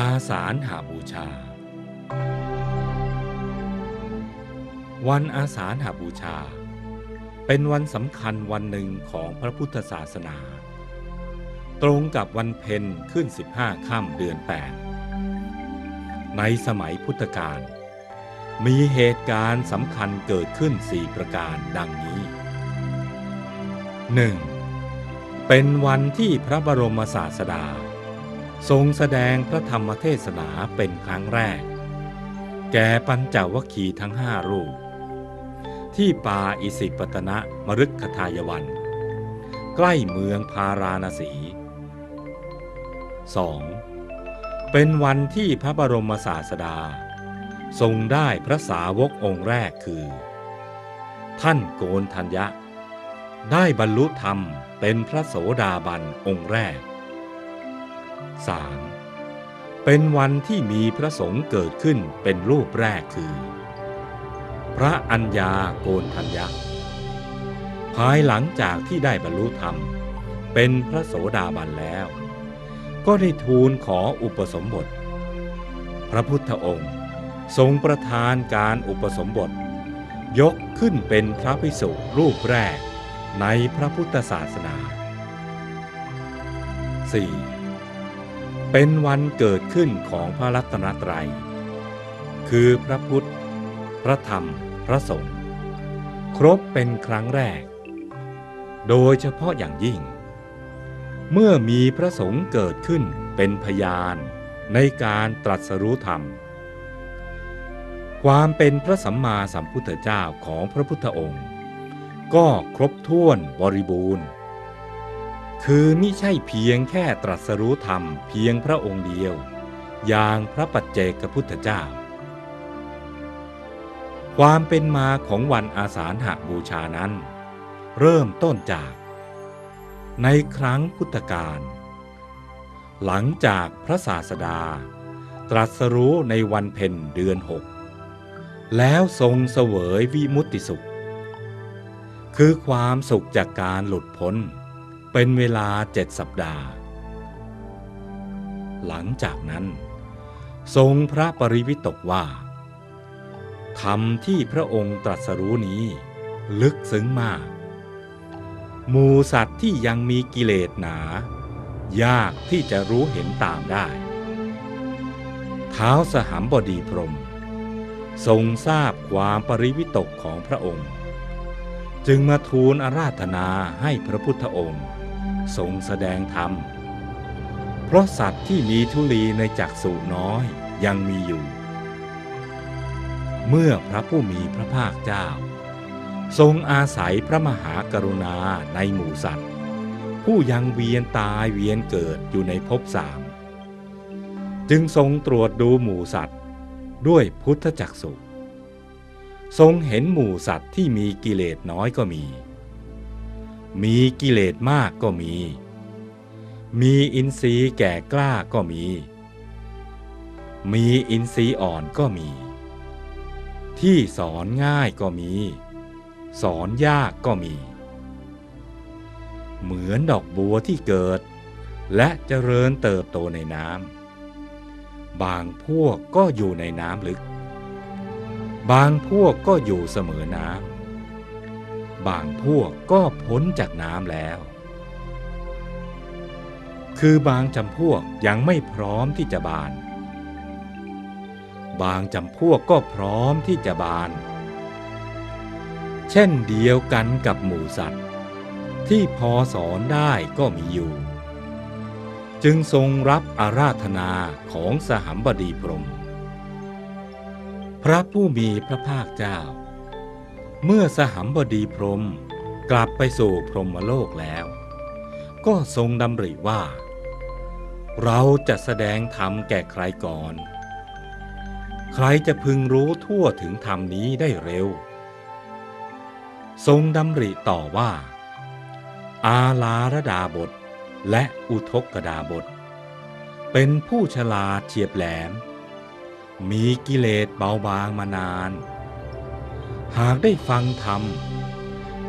อาสาฬหาบูชา วันอาสาฬหาบูชา เป็นวันสำคัญวันหนึ่งของพระพุทธศาสนา ตรงกับวันเพ็ญขึ้น 15ค่ำเดือน 8 ในสมัยพุทธกาลมีเหตุการณ์สำคัญเกิดขึ้นสี่ประการดังนี้ 1. เป็นวันที่พระบรมศาสดา ทรงแสดงพระธรรมเทศนาเป็นครั้งแรก แก่ปัญจวัคคีทั้งห้ารูป ที่ป่าอิสิปตนะมฤคทายวัน ใกล้เมืองพาราณสี 2. เป็นวันที่พระบรมศาสดา ทรงได้พระสาวกองค์แรกคือ ท่านโกนทัญญะ ได้บรรลุธรรมเป็นพระโสดาบันองค์แรก 3. เป็นวันที่มีพระสงฆ์เกิดขึ้นเป็นรูปแรกคือ พระอัญญาโกนทัญญะภายหลังจากที่ได้บรรลุธรรม เป็นพระโสดาบันแล้ว ก็ได้ทูลขออุปสมบท พระพุทธองค์ทรงประทานการอุปสมบท ยกขึ้นเป็นพระภิกษุรูปแรกในพระพุทธศาสนา 4. เป็นวันเกิดขึ้นของพระรัตนตรัย คือพระพุทธ พระธรรม พระสงฆ์ครบเป็นครั้งแรก โดยเฉพาะอย่างยิ่ง เมื่อมีพระสงฆ์เกิดขึ้นเป็นพยานในการตรัสรู้ธรรม ความเป็นพระสัมมาสัมพุทธเจ้าของพระพุทธองค์ ก็ครบถ้วนบริบูรณ์ คือมิใช่เพียงแค่ตรัสรู้ธรรมเพียงพระองค์เดียว อย่างพระปัจเจกพุทธเจ้า ความเป็นมาของวันอาสาฬหบูชานั้น เริ่มต้นจาก ในครั้งพุทธกาลหลังจากพระศาสดา ตรัสรู้ในวันเพ็ญเดือนหกแล้วทรงเสวยวิมุตติสุข คือความสุขจากการหลุดพ้น เป็นเวลาเจ็ดสัปดาห์ หลังจากนั้น ทรงพระปริวิตกว่าธรรมที่พระองค์ตรัสรู้นี้ ลึกซึ้งมาก หมูสัตว์ที่ยังมีกิเลสหนา ยากที่จะรู้เห็นตามได้เท้าสหัมบดีพรม ทรงทราบความปริวิตกของพระองค์ จึงมาทูลอาราธนาให้พระพุทธองค์ ทรงแสดงธรรม เพราะสัตว์ที่มีทุลีในจักษุน้อยยังมีอยู่ เมื่อพระผู้มีพระภาคเจ้า ทรงอาศัยพระมหากรุณาในหมู่สัตว์ ผู้ยังเวียนตายเวียนเกิดอยู่ในภพสาม จึงทรงตรวจดูหมู่สัตว์ด้วยพุทธจักสุทรงเห็นหมู่สัตว์ที่มีกิเลสน้อยก็มี มีกิเลสมากก็มี มีอินทรีย์แก่กล้าก็มี มีอินทรีย์อ่อนก็มี ที่สอนง่ายก็มี สอนยากก็มี เหมือนดอกบัวที่เกิด และเจริญเติบโตในน้ำ บางพวกก็อยู่ในน้ำลึก บางพวกก็อยู่เสมอน้ำ บางพวกก็พ้นจากน้ำแล้ว คือบางจำพวกยังไม่พร้อมที่จะบาน บางจำพวกก็พร้อมที่จะบาน เช่นเดียวกันกับหมูสัตว์ ที่พอสอนได้ก็มีอยู่ จึงทรงรับอาราธนาของสหัมบดีพรม พระผู้มีพระภาคเจ้า เมื่อสหัมบดีพรมกลับไปสู่พรหมโลกแล้ว ก็ทรงดำริว่า เราจะแสดงธรรมแก่ใครก่อน ใครจะพึงรู้ทั่วถึงธรรมนี้ได้เร็ว ทรงดำริต่อว่า อาลาระดาบทและอุทกกดาบท เป็นผู้ฉลาดเฉียบแหลม มีกิเลสเบาบางมานาน หากได้ฟังธรรม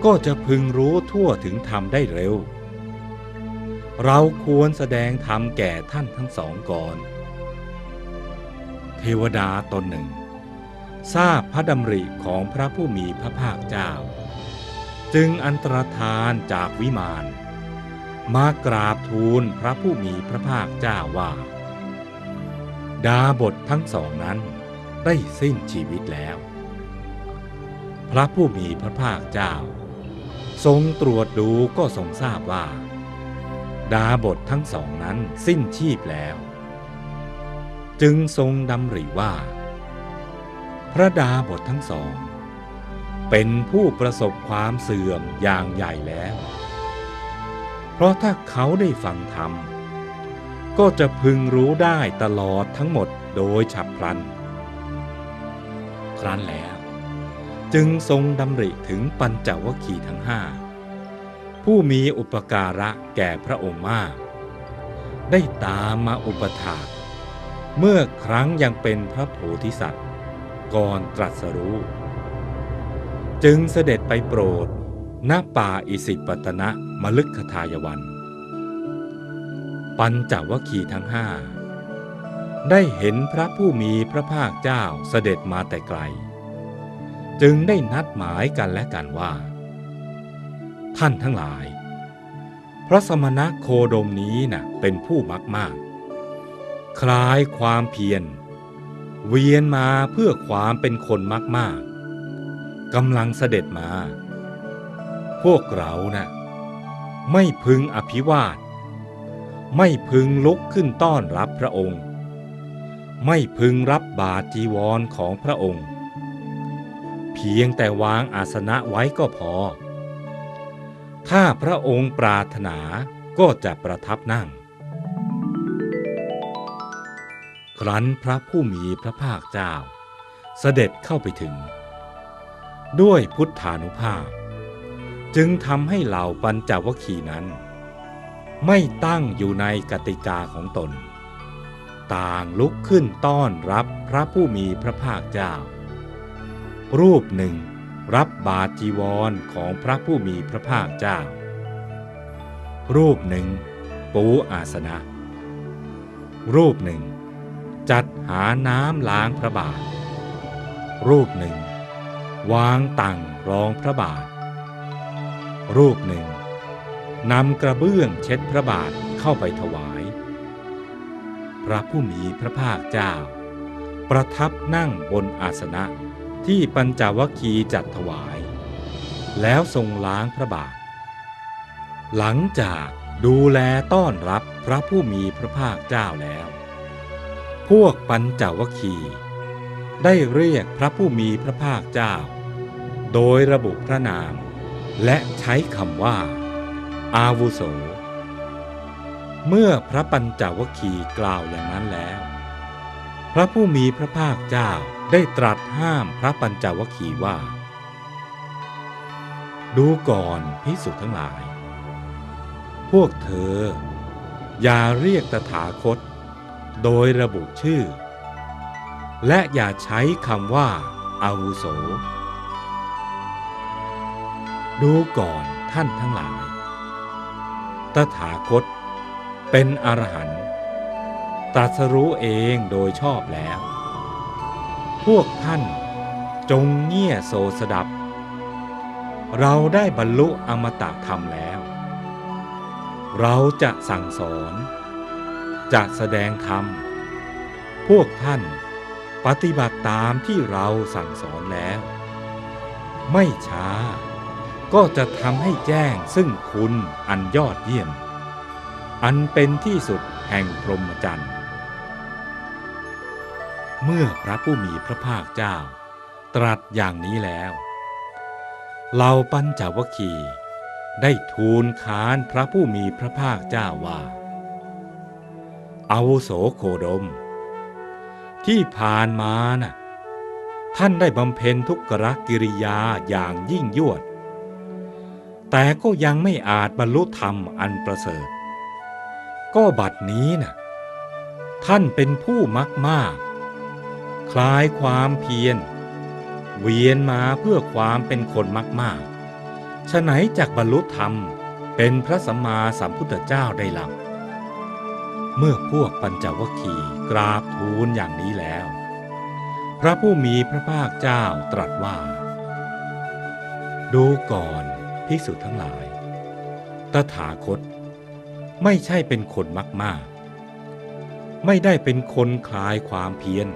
ก็จะพึงรู้ทั่วถึงธรรมได้เร็ว เราควรแสดงธรรมแก่ท่านทั้งสองก่อน เทวดาตนหนึ่ง ทราบพระดำริของพระผู้มีพระภาคเจ้า จึงอันตรธานจากวิมานมากราบทูลพระผู้มีพระภาคเจ้าว่า ดาบททั้งสองนั้นได้สิ้นชีวิตแล้ว พระผู้มีพระภาคเจ้า ทรงตรวจดูก็ทรงทราบว่า ดาบททั้งสองนั้นสิ้นชีพแล้ว จึงทรงดำริว่า พระดาบททั้งสอง เป็นผู้ประสบความเสื่อมอย่างใหญ่แล้ว เพราะถ้าเขาได้ฟังธรรมก็จะพึงรู้ได้ตลอดทั้งหมดโดยฉับพลัน ครั้นแล้ว จึงทรงดำริถึงปัญจวัคคีย์ทั้งห้าผู้มีอุปการะแก่พระองค์มาก ได้ตามมาอุปถาก เมื่อครั้งยังเป็นพระโพธิสัตว์ ก่อนตรัสรู้ จึงเสด็จไปโปรดณป่าอิสิปตนะมลึกขทายวัน ปัญจวัคคีย์ทั้งห้าได้เห็นพระผู้มีพระภาคเจ้าเสด็จมาแต่ไกล จึงได้นัดหมายกันและกันว่า ท่านทั้งหลาย พระสมณะโคดมนี้น่ะเป็นผู้มักมาก คลายความเพียร เวียนมาเพื่อความเป็นคนมากมากกำลังเสด็จมา พวกเรานะ่ะไม่พึงอภิวาท ไม่พึงลุกขึ้นต้อนรับพระองค์ ไม่พึงรับบาตรจีวรของพระองค์ เพียงแต่วางอาสนะไว้ก็พอ ถ้าพระองค์ปรารถนาก็จะประทับนั่ง ครั้นพระผู้มีพระภาคเจ้า เสด็จเข้าไปถึง ด้วยพุทธานุภาพ จึงทำให้เหล่าปัญจวัคคีนั้น ไม่ตั้งอยู่ในกติกาของตน ต่างลุกขึ้นต้อนรับพระผู้มีพระภาคเจ้า รูปหนึ่ง รับบาจีวรของพระผู้มีพระภาคเจ้า รูปหนึ่ง ปูอาสนะ รูปหนึ่ง จัดหาน้ำล้างพระบาท รูปหนึ่ง วางตังรองพระบาท รูปหนึ่งนำกระเบื้องเช็ดพระบาทเข้าไปถวาย พระผู้มีพระภาคเจ้า ประทับนั่งบนอาสนะ ที่ปัญจวัคคีย์จัดถวาย แล้วทรงล้างพระบาท หลังจากดูแลต้อนรับพระผู้มีพระภาคเจ้าแล้ว พวกปัญจวัคคีย์ได้เรียกพระผู้มีพระภาคเจ้า โดยระบุพระนาม และใช้คำว่า อาวุโส เมื่อพระปัญจวัคคีย์กล่าวอย่างนั้นแล้ว พระผู้มีพระภาคเจ้า ได้ตรัสห้ามพระปัญจวคีว่า ดูก่อนพิสุทั้งหลาย พวกเธอ อย่าเรียกตถาคต โดยระบุชื่อ และอย่าใช้คำว่าอาวุโส ดูก่อนท่านทั้งหลาย ตถาคตเป็นอรหันต์ตรัสรู้เองโดยชอบแล้ว พวกท่าน จงเงี่ยโสสดับ เราได้บรรลุอมตะธรรมแล้ว เราจะสั่งสอน จะแสดงธรรม พวกท่านปฏิบัติตามที่เราสั่งสอนแล้ว ไม่ช้าก็จะทำให้แจ้งซึ่งคุณอันยอดเยี่ยม อันเป็นที่สุดแห่งพรหมจรรย์ เมื่อพระผู้มีพระภาคเจ้า ตรัสอย่างนี้แล้วเหล่าปัญจวคีได้ทูลคานพระผู้มีพระภาคเจ้าว่าอาวุโสโคดม ที่ผ่านมาน่ะท่านได้บำเพ็ญทุกขกิริยาอย่างยิ่งยวด แต่ก็ยังไม่อาจบรรลุธรรมอันประเสริฐ ก็บัดนี้น่ะท่านเป็นผู้มักมาก คลายความเพียร เวียนมาเพื่อความเป็นคนมากมากฉะไหนจากบรรลุธรรมเป็นพระสัมมาสัมพุทธเจ้าได้ลำเมื่อพวกปัญจวัคคีย์กราบทูลอย่างนี้แล้ว พระผู้มีพระภาคเจ้าตรัสว่า ดูก่อนภิกษุทั้งหลาย ตถาคต ไม่ใช่เป็นคนมาก ๆ ไม่ได้เป็นคนคลายความเพียร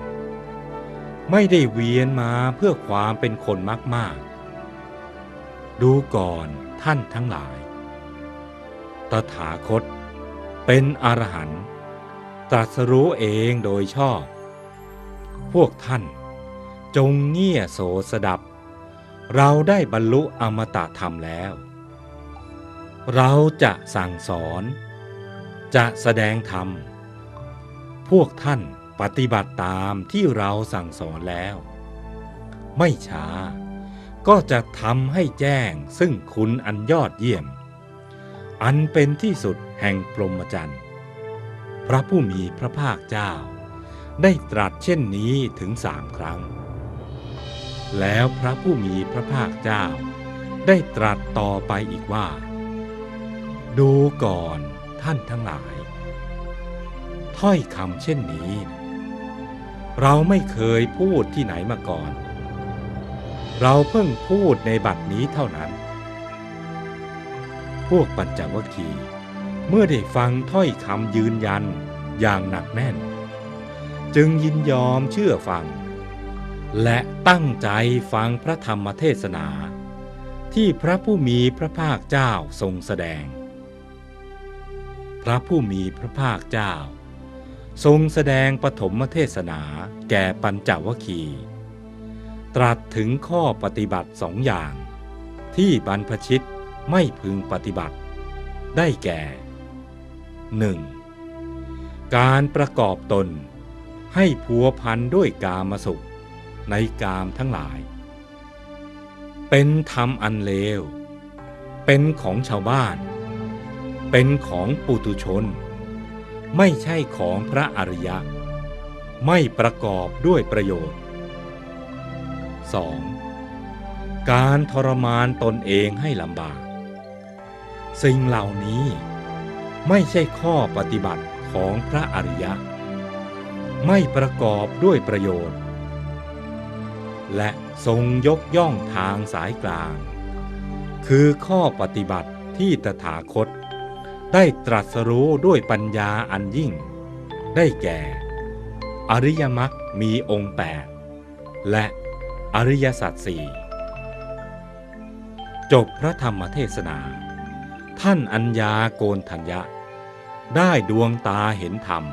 ไม่ได้เวียนมาเพื่อความเป็นคนมาก ๆ ดูก่อนท่านทั้งหลาย ตถาคต เป็นอรหันต์ตรัสรู้เองโดยชอบ พวกท่านจงเงี่ยโสสดับ เราได้บรรลุอมตะธรรมแล้ว เราจะสั่งสอน จะแสดงธรรม พวกท่าน ปฏิบัติตามที่เราสั่งสอนแล้ว ไม่ช้า ก็จะทำให้แจ้งซึ่งคุณอันยอดเยี่ยม อันเป็นที่สุดแห่งพรหมจรรย์พระผู้มีพระภาคเจ้า ได้ตรัสเช่นนี้ถึงสามครั้ง แล้วพระผู้มีพระภาคเจ้า ได้ตรัสต่อไปอีกว่า ดูก่อนท่านทั้งหลาย ถ้อยคำเช่นนี้ เราไม่เคยพูดที่ไหนมาก่อน เราเพิ่งพูดในบัดนี้เท่านั้น พวกปัญจวัคคีย์เมื่อได้ฟังถ้อยคำยืนยันอย่างหนักแน่น จึงยินยอมเชื่อฟัง และตั้งใจฟังพระธรรมเทศนา ที่พระผู้มีพระภาคเจ้าทรงแสดง พระผู้มีพระภาคเจ้า ทรงแสดงปฐมเทศนาแก่ปัญจวคี ตรัสถึงข้อปฏิบัติสองอย่าง ที่บรรพชิตไม่พึงปฏิบัติ ได้แก่ 1. การประกอบตนให้พัวพันด้วยกามสุขในกามทั้งหลาย เป็นธรรมอันเลว เป็นของชาวบ้าน เป็นของปุตุชน ไม่ใช่ของพระอริยะ ไม่ประกอบด้วยประโยชน์ 2. การทรมานตนเองให้ลำบาก สิ่งเหล่านี้ไม่ใช่ข้อปฏิบัติของพระอริยะ ไม่ประกอบด้วยประโยชน์ และทรงยกย่องทางสายกลาง คือข้อปฏิบัติที่ตถาคต ได้ตรัสรู้ด้วยปัญญาอันยิ่ง ได้แก่ อริยมรรคมีองค์แปดและอริยสัจสี่จบพระธรรมเทศนา ท่านอัญญาโกนทัญญะ ได้ดวงตาเห็นธรรม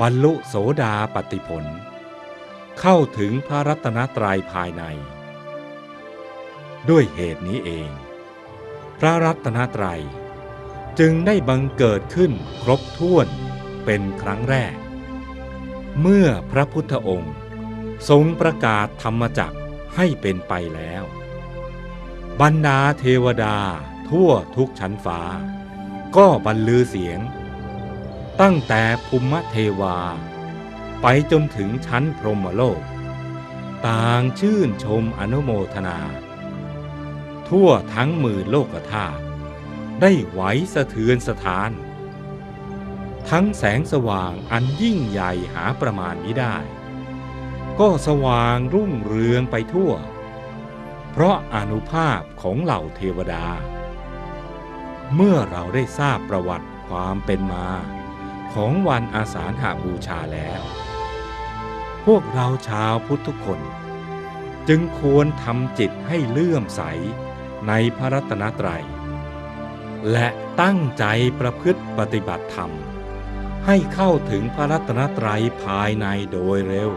บรรลุโสดาปติผล เข้าถึงพระรัตนตรัยภายใน ด้วยเหตุนี้เอง พระรัตนตรัย จึงได้บังเกิดขึ้นครบถ้วนเป็นครั้งแรก เมื่อพระพุทธองค์ทรงประกาศธรรมจักรให้เป็นไปแล้ว บรรดาเทวดาทั่วทุกชั้นฟ้า ก็บรรลือเสียง ตั้งแต่ภูมิเทวา ไปจนถึงชั้นพรหมโลก ต่างชื่นชมอนุโมทนา ทั่วทั้งหมื่นโลกธาตุ ได้ไหวสะเทือนสถาน ทั้งแสงสว่างอันยิ่งใหญ่หาประมาณมิได้ ก็สว่างรุ่งเรืองไปทั่ว เพราะอนุภาพของเหล่าเทวดา เมื่อเราได้ทราบประวัติความเป็นมา ของวันอาสาฬหาบูชาแล้ว พวกเราชาวพุทธทุกคน จึงควรทำจิตให้เลื่อมใสในพระรัตนตรัย และตั้งใจประพฤติปฏิบัติธรรม ให้เข้าถึงพระรัตนตรัยภายในโดยเร็ว